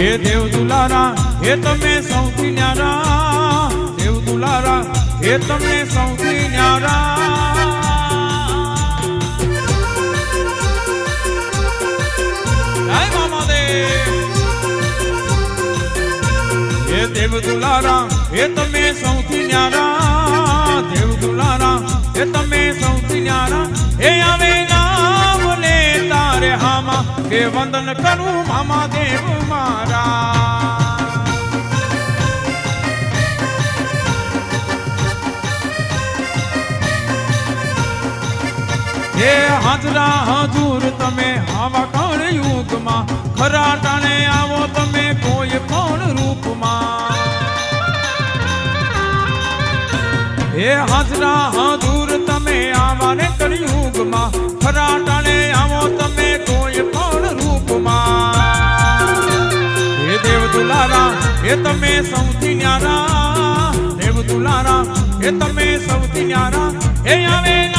હે દેવ દુલારા, હે તમે સૌથી ન્યારા, દેવ દુલારા, હે તમે સૌથી ન્યારા. હે દેવ દુલારા, હે તમે સૌથી ન્યારા, દેવ દુલારા, હે તમે સૌથી ન્યારા. હે આવે નામ લે તારે હામા કે વંદન કરું મામા દેવ હે હાજરા હજુર તમે આવા કણ યુગમાં ખરા ટાણે આવો તમે કોઈ પણ રૂપમાં હે હાજરા હજુર તમે આવા ને કળિયુગમાં ખરા ટાણે આવો તમે કોઈ પણ રૂપમાં હે દેવ દુલારા હે તમે સૌથી ન્યારા દેવ દુલારા હે તમે સૌથી ન્યારા હે આવે નામ લે તારે હામા કે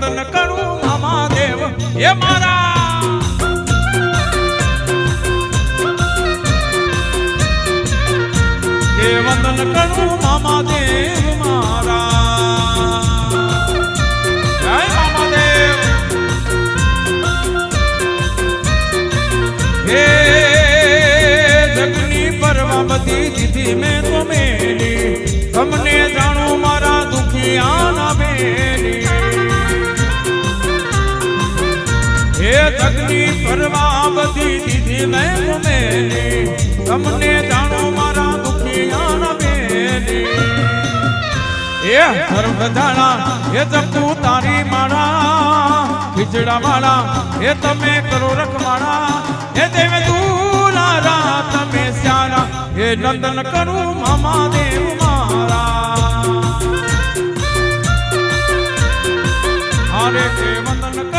વંદન કરું મામા દેવ. એ મારા. વંદન કરું મામા દેવ મારા. જય મામા દેવ. હે જગની પરવા બધી દીધી મેં તો મેલી. તમને જાણો મારા દુખિયાના जगनी परवाबती दीदी दी मैं घुमेली तुमने जानो मारा दुखी आन बेली ये सर्व धाणा ये जपू तारी मारा। खिचड़ा वाला ये तमे करो रख मारा। ये देव दूला रा तमे सारा ये नंदन करू मामा देव मारा। हरे के वंदन कर